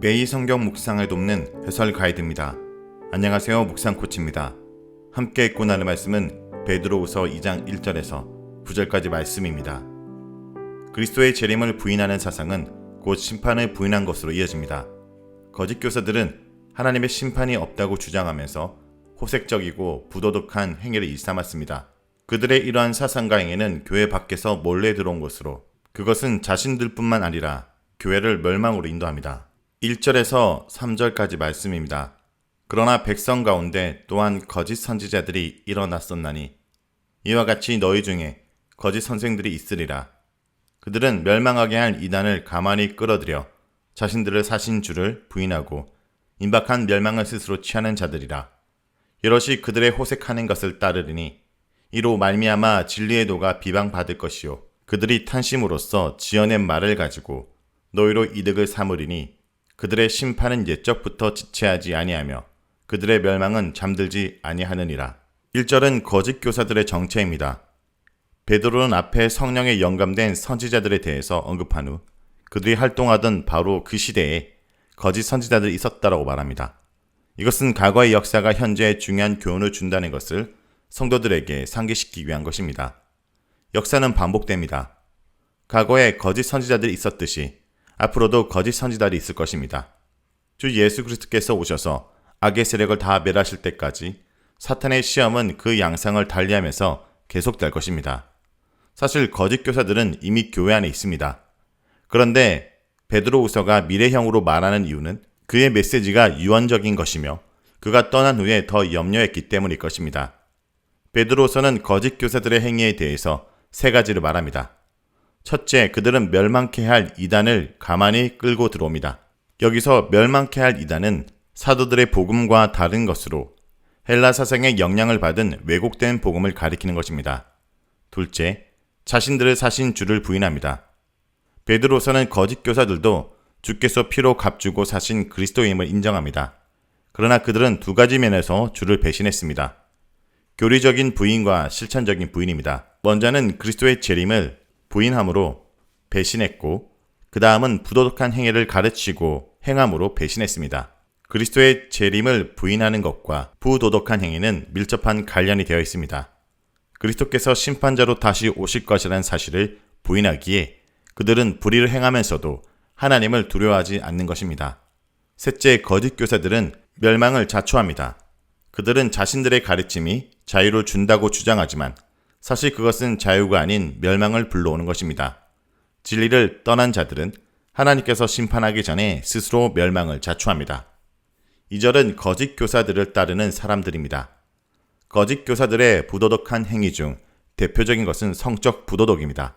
매일 성경 묵상을 돕는 해설 가이드입니다. 안녕하세요. 묵상 코치입니다. 함께 읽고 나눌 말씀은 베드로후서 2장 1절에서 9절까지 말씀입니다. 그리스도의 재림을 부인하는 사상은 곧 심판을 부인한 것으로 이어집니다. 거짓 교사들은 하나님의 심판이 없다고 주장하면서 호색적이고 부도덕한 행위를 일삼았습니다. 그들의 이러한 사상과 행위는 교회 밖에서 몰래 들어온 것으로 그것은 자신들뿐만 아니라 교회를 멸망으로 인도합니다. 1절에서 3절까지 말씀입니다. 그러나 백성 가운데 또한 거짓 선지자들이 일어났었나니 이와 같이 너희 중에 거짓 선생들이 있으리라. 그들은 멸망하게 할 이단을 가만히 끌어들여 자신들을 사신 주를 부인하고 임박한 멸망을 스스로 취하는 자들이라. 여럿이 그들의 호색하는 것을 따르리니 이로 말미암아 진리의 도가 비방받을 것이요 그들이 탄심으로써 지어낸 말을 가지고 너희로 이득을 삼으리니 그들의 심판은 옛적부터 지체하지 아니하며 그들의 멸망은 잠들지 아니하느니라. 1절은 거짓 교사들의 정체입니다. 베드로는 앞에 성령에 영감된 선지자들에 대해서 언급한 후 그들이 활동하던 바로 그 시대에 거짓 선지자들이 있었다라고 말합니다. 이것은 과거의 역사가 현재의 중요한 교훈을 준다는 것을 성도들에게 상기시키기 위한 것입니다. 역사는 반복됩니다. 과거에 거짓 선지자들이 있었듯이 앞으로도 거짓 선지자들이 있을 것입니다. 주 예수 그리스도께서 오셔서 악의 세력을 다 멸하실 때까지 사탄의 시험은 그 양상을 달리하면서 계속될 것입니다. 사실 거짓 교사들은 이미 교회 안에 있습니다. 그런데 베드로우서가 미래형으로 말하는 이유는 그의 메시지가 유언적인 것이며 그가 떠난 후에 더 염려했기 때문일 것입니다. 베드로서는 거짓 교사들의 행위에 대해서 세 가지를 말합니다. 첫째, 그들은 멸망케 할 이단을 가만히 끌고 들어옵니다. 여기서 멸망케 할 이단은 사도들의 복음과 다른 것으로 헬라 사상의 영향을 받은 왜곡된 복음을 가리키는 것입니다. 둘째, 자신들을 사신 주를 부인합니다. 베드로서는 거짓 교사들도 주께서 피로 값주고 사신 그리스도임을 인정합니다. 그러나 그들은 두 가지 면에서 주를 배신했습니다. 교리적인 부인과 실천적인 부인입니다. 먼저는 그리스도의 재림을 부인함으로 배신했고, 그 다음은 부도덕한 행위를 가르치고 행함으로 배신했습니다. 그리스도의 재림을 부인하는 것과 부도덕한 행위는 밀접한 관련이 되어 있습니다. 그리스도께서 심판자로 다시 오실 것이라는 사실을 부인하기에 그들은 불의를 행하면서도 하나님을 두려워하지 않는 것입니다. 셋째, 거짓 교사들은 멸망을 자초합니다. 그들은 자신들의 가르침이 자유를 준다고 주장하지만 사실 그것은 자유가 아닌 멸망을 불러오는 것입니다. 진리를 떠난 자들은 하나님께서 심판하기 전에 스스로 멸망을 자초합니다. 이 절은 거짓 교사들을 따르는 사람들입니다. 거짓 교사들의 부도덕한 행위 중 대표적인 것은 성적 부도덕입니다.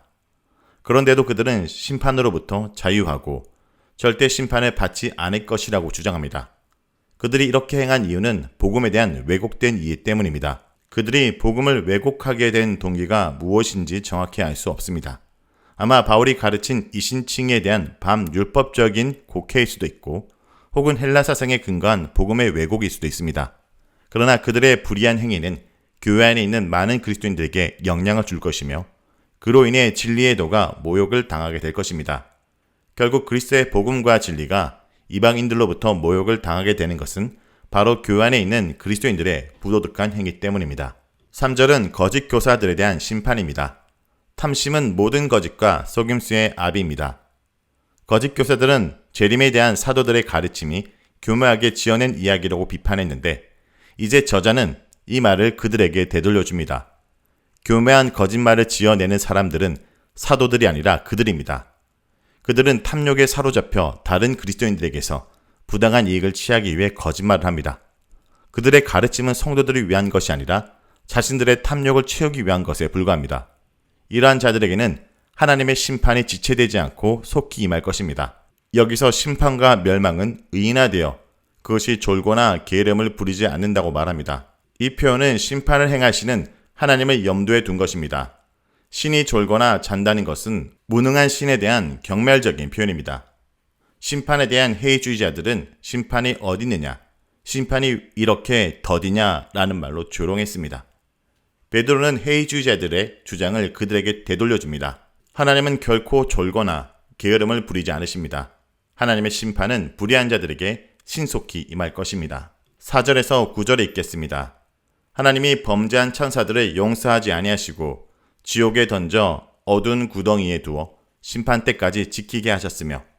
그런데도 그들은 심판으로부터 자유하고 절대 심판을 받지 않을 것이라고 주장합니다. 그들이 이렇게 행한 이유는 복음에 대한 왜곡된 이해 때문입니다. 그들이 복음을 왜곡하게 된 동기가 무엇인지 정확히 알 수 없습니다. 아마 바울이 가르친 이신칭에 대한 반율법적인 곡해일 수도 있고 혹은 헬라 사상에 근거한 복음의 왜곡일 수도 있습니다. 그러나 그들의 불의한 행위는 교회 안에 있는 많은 그리스도인들에게 영향을 줄 것이며 그로 인해 진리의 도가 모욕을 당하게 될 것입니다. 결국 그리스도의 복음과 진리가 이방인들로부터 모욕을 당하게 되는 것은 바로 교회 안에 있는 그리스도인들의 부도덕한 행위 때문입니다. 3절은 거짓 교사들에 대한 심판입니다. 탐심은 모든 거짓과 속임수의 아비입니다. 거짓 교사들은 재림에 대한 사도들의 가르침이 교묘하게 지어낸 이야기라고 비판했는데 이제 저자는 이 말을 그들에게 되돌려줍니다. 교묘한 거짓말을 지어내는 사람들은 사도들이 아니라 그들입니다. 그들은 탐욕에 사로잡혀 다른 그리스도인들에게서 부당한 이익을 취하기 위해 거짓말을 합니다. 그들의 가르침은 성도들을 위한 것이 아니라 자신들의 탐욕을 채우기 위한 것에 불과합니다. 이러한 자들에게는 하나님의 심판이 지체되지 않고 속히 임할 것입니다. 여기서 심판과 멸망은 의인화되어 그것이 졸거나 게으름을 부리지 않는다고 말합니다. 이 표현은 심판을 행하시는 하나님을 염두에 둔 것입니다. 신이 졸거나 잔다는 것은 무능한 신에 대한 경멸적인 표현입니다. 심판에 대한 회의주의자들은 심판이 어디 있느냐, 심판이 이렇게 더디냐 라는 말로 조롱했습니다. 베드로는 회의주의자들의 주장을 그들에게 되돌려줍니다. 하나님은 결코 졸거나 게으름을 부리지 않으십니다. 하나님의 심판은 불의한 자들에게 신속히 임할 것입니다. 4절에서 9절에 있겠습니다. 하나님이 범죄한 천사들을 용서하지 아니하시고 지옥에 던져 어두운 구덩이에 두어 심판 때까지 지키게 하셨으며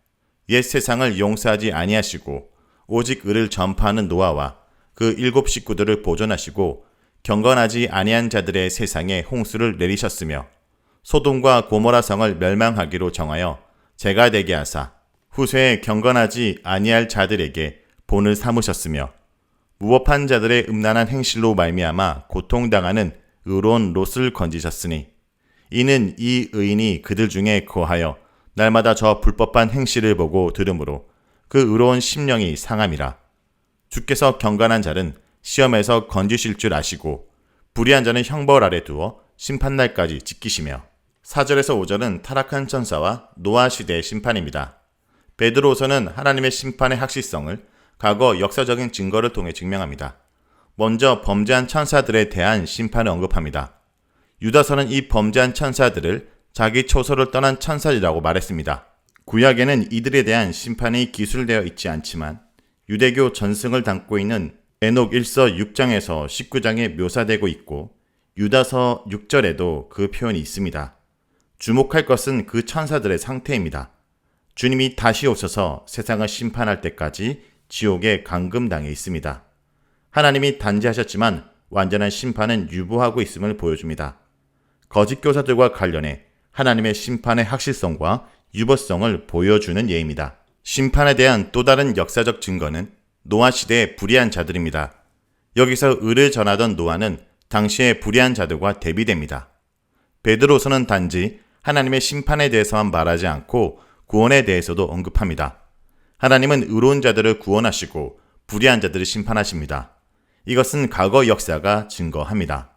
옛 세상을 용서하지 아니하시고 오직 의를 전파하는 노아와 그 일곱 식구들을 보존하시고 경건하지 아니한 자들의 세상에 홍수를 내리셨으며 소돔과 고모라 성을 멸망하기로 정하여 제가 되게 하사 후세에 경건하지 아니할 자들에게 본을 삼으셨으며 무법한 자들의 음란한 행실로 말미암아 고통당하는 의로운 롯을 건지셨으니 이는 이 의인이 그들 중에 거하여 날마다 저 불법한 행실을 보고 들으므로 그 의로운 심령이 상함이라 주께서 경건한 자는 시험에서 건지실 줄 아시고 불의한 자는 형벌 아래 두어 심판날까지 지키시며 4절에서 5절은 타락한 천사와 노아 시대의 심판입니다. 베드로서는 하나님의 심판의 확실성을 과거 역사적인 증거를 통해 증명합니다. 먼저 범죄한 천사들에 대한 심판을 언급합니다. 유다서는 이 범죄한 천사들을 자기 초소를 떠난 천사들이라고 말했습니다. 구약에는 이들에 대한 심판이 기술되어 있지 않지만 유대교 전승을 담고 있는 에녹 1서 6장에서 19장에 묘사되고 있고 유다서 6절에도 그 표현이 있습니다. 주목할 것은 그 천사들의 상태입니다. 주님이 다시 오셔서 세상을 심판할 때까지 지옥에 감금당해 있습니다. 하나님이 단지하셨지만 완전한 심판은 유보하고 있음을 보여줍니다. 거짓 교사들과 관련해 하나님의 심판의 확실성과 유보성을 보여주는 예입니다. 심판에 대한 또 다른 역사적 증거는 노아 시대의 불의한 자들입니다. 여기서 의를 전하던 노아는 당시의 불의한 자들과 대비됩니다. 베드로서는 단지 하나님의 심판에 대해서만 말하지 않고 구원에 대해서도 언급합니다. 하나님은 의로운 자들을 구원하시고 불의한 자들을 심판하십니다. 이것은 과거 역사가 증거합니다.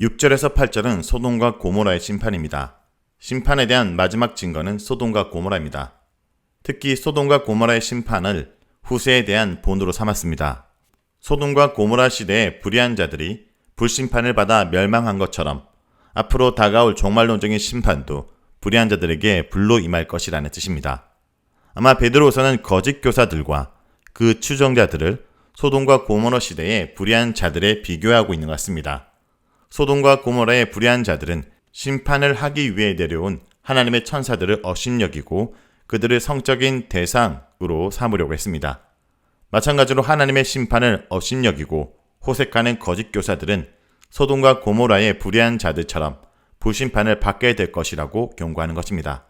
6절에서 8절은 소돔과 고모라의 심판입니다. 심판에 대한 마지막 증거는 소돔과 고모라입니다. 특히 소돔과 고모라의 심판을 후세에 대한 본으로 삼았습니다. 소돔과 고모라 시대의 불의한 자들이 불심판을 받아 멸망한 것처럼 앞으로 다가올 종말론적인 심판도 불의한 자들에게 불로 임할 것이라는 뜻입니다. 아마 베드로서는 거짓 교사들과 그 추종자들을 소돔과 고모라 시대의 불의한 자들에 비교하고 있는 것 같습니다. 소돔과 고모라의 불의한 자들은 심판을 하기 위해 내려온 하나님의 천사들을 어심여기고 그들을 성적인 대상으로 삼으려고 했습니다. 마찬가지로 하나님의 심판을 어심여기고 호색하는 거짓 교사들은 소돔과 고모라의 불의한 자들처럼 불심판을 받게 될 것이라고 경고하는 것입니다.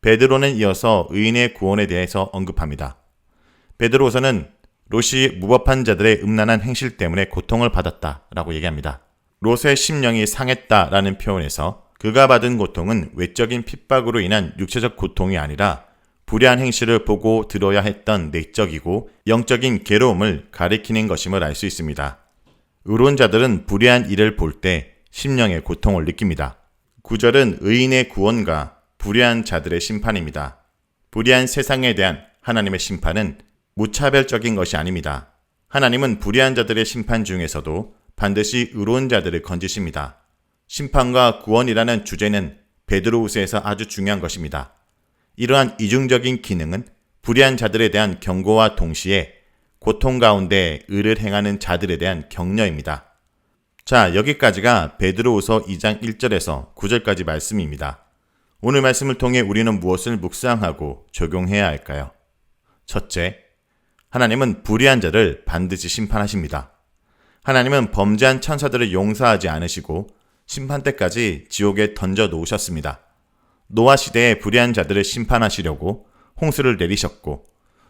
베드로는 이어서 의인의 구원에 대해서 언급합니다. 베드로서는 롯이 무법한 자들의 음란한 행실 때문에 고통을 받았다라고 얘기합니다. 롯의 심령이 상했다라는 표현에서 그가 받은 고통은 외적인 핍박으로 인한 육체적 고통이 아니라 불의한 행실을 보고 들어야 했던 내적이고 영적인 괴로움을 가리키는 것임을 알 수 있습니다. 의로운 자들은 불의한 일을 볼 때 심령의 고통을 느낍니다. 구절은 의인의 구원과 불의한 자들의 심판입니다. 불의한 세상에 대한 하나님의 심판은 무차별적인 것이 아닙니다. 하나님은 불의한 자들의 심판 중에서도 반드시 의로운 자들을 건지십니다. 심판과 구원이라는 주제는 베드로우스에서 아주 중요한 것입니다. 이러한 이중적인 기능은 불의한 자들에 대한 경고와 동시에 고통 가운데 의를 행하는 자들에 대한 격려입니다. 자, 여기까지가 베드로우서 2장 1절에서 9절까지 말씀입니다. 오늘 말씀을 통해 우리는 무엇을 묵상하고 적용해야 할까요? 첫째, 하나님은 불의한 자를 반드시 심판하십니다. 하나님은 범죄한 천사들을 용서하지 않으시고 심판 때까지 지옥에 던져 놓으셨습니다. 노아 시대의 불의한 자들을 심판하시려고 홍수를 내리셨고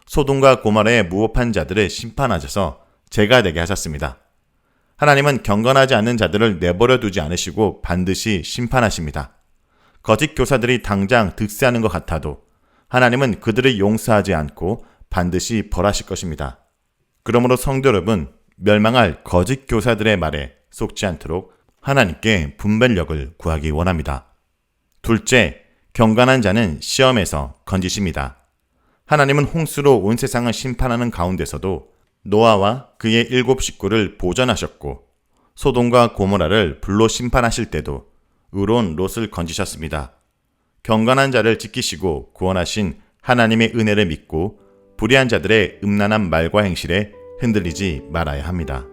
소돔과 고마라의 무법한 자들을 심판하셔서 죄가 되게 하셨습니다. 하나님은 경건하지 않는 자들을 내버려 두지 않으시고 반드시 심판하십니다. 거짓 교사들이 당장 득세하는 것 같아도 하나님은 그들을 용서하지 않고 반드시 벌하실 것입니다. 그러므로 성도 여러분, 멸망할 거짓 교사들의 말에 속지 않도록 하나님께 분별력을 구하기 원합니다. 둘째, 경건한 자는 시험에서 건지십니다. 하나님은 홍수로 온 세상을 심판하는 가운데서도 노아와 그의 일곱 식구를 보전하셨고 소돔과 고모라를 불로 심판하실 때도 의로운 롯을 건지셨습니다. 경건한 자를 지키시고 구원하신 하나님의 은혜를 믿고 불의한 자들의 음란한 말과 행실에 흔들리지 말아야 합니다.